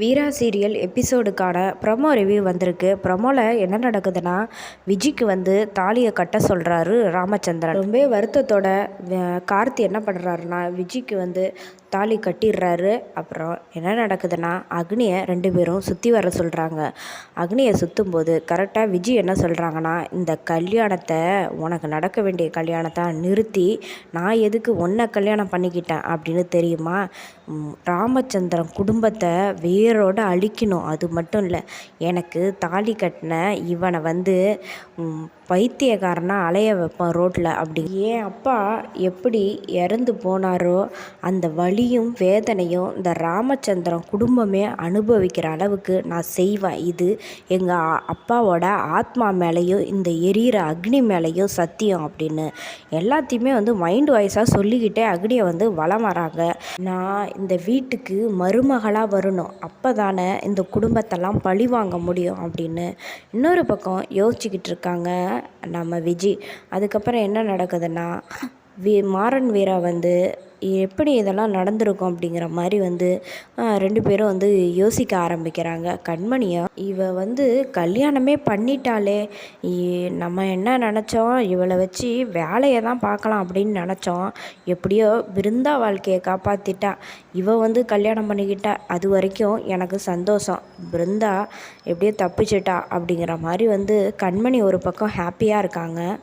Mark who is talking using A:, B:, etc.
A: வீரா serial எபிசோடுக்கான promo review வந்திருக்கு. ப்ரொமோவில் என்ன நடக்குதுன்னா விஜிக்கு வந்து தாலியை கட்ட சொல்கிறாரு ராமச்சந்திரன். ரொம்ப வருத்தத்தோட கார்த்தி என்ன பண்ணுறாருன்னா விஜிக்கு வந்து தாலி கட்டிடுறாரு. அப்புறம் என்ன நடக்குதுன்னா அக்னியை ரெண்டு பேரும் சுற்றி வர சொல்கிறாங்க அக்னியை சுற்றும் போது கரெக்டாக விஜி என்ன சொல்கிறாங்கன்னா இந்த கல்யாணத்தை உனக்கு நடக்க வேண்டிய கல்யாணத்தை நிறுத்தி நான் எதுக்கு ஒன்றை கல்யாணம் பண்ணிக்கிட்டேன் அப்படின்னு தெரியுமா? ராமச்சந்திரன் குடும்பத்தை வேரோட அழிக்கணும். அது மட்டும் இல்லை எனக்கு தாலி கட்டின இவனை வந்து பைத்தியக்காரனாக அலைய வைப்பேன் ரோட்டில் அப்படி. என் அப்பா எப்படி இறந்து போனாரோ அந்த வலியும் வேதனையும் இந்த ராமச்சந்திரன் குடும்பமே அனுபவிக்கிற அளவுக்கு நான் செய்வேன். இது எங்கள் அப்பாவோட ஆத்மா மேலேயும் இந்த எரியிற அக்னி மேலேயும் சத்தியம் அப்படின்னு. எல்லாத்தையுமே வந்து மைண்ட் வாய்ஸாக சொல்லிக்கிட்டே அக்னியை வந்து வலம் வராங்க. நான் இந்த வீட்டுக்கு மருமகளாக வரணும். அப்போ தானே இந்த குடும்பத்தெல்லாம் பழி வாங்க முடியும் அப்படின்னு. இன்னொரு பக்கம் யோசிச்சுக்கிட்டு இருக்காங்க. நம்ம விஜி. அதுக்கப்புறம் என்ன நடக்குதுன்னா வி மாறன் வீரா வந்து எப்படி இதெல்லாம் நடந்திருக்கும் அப்படிங்கிற மாதிரி வந்து ரெண்டு பேரும் வந்து யோசிக்க ஆரம்பிக்கிறாங்க. கண்மணியா இவ வந்து கல்யாணமே பண்ணிட்டாளே. இ- நம்ம என்ன நினச்சோம்? இவளை வச்சு வேலையை தான் பார்க்கலாம் அப்படின்னு நினச்சோம். எப்படியோ பிருந்தா வாழ்க்கையை காப்பாற்றிட்டா இவ வந்து கல்யாணம் பண்ணிக்கிட்டா. அது வரைக்கும் எனக்கு சந்தோஷம். பிருந்தா எப்படியோ தப்பிச்சிட்டா அப்படிங்கிற மாதிரி வந்து கண்மணி ஒரு பக்கம் ஹாப்பியாக இருக்காங்க.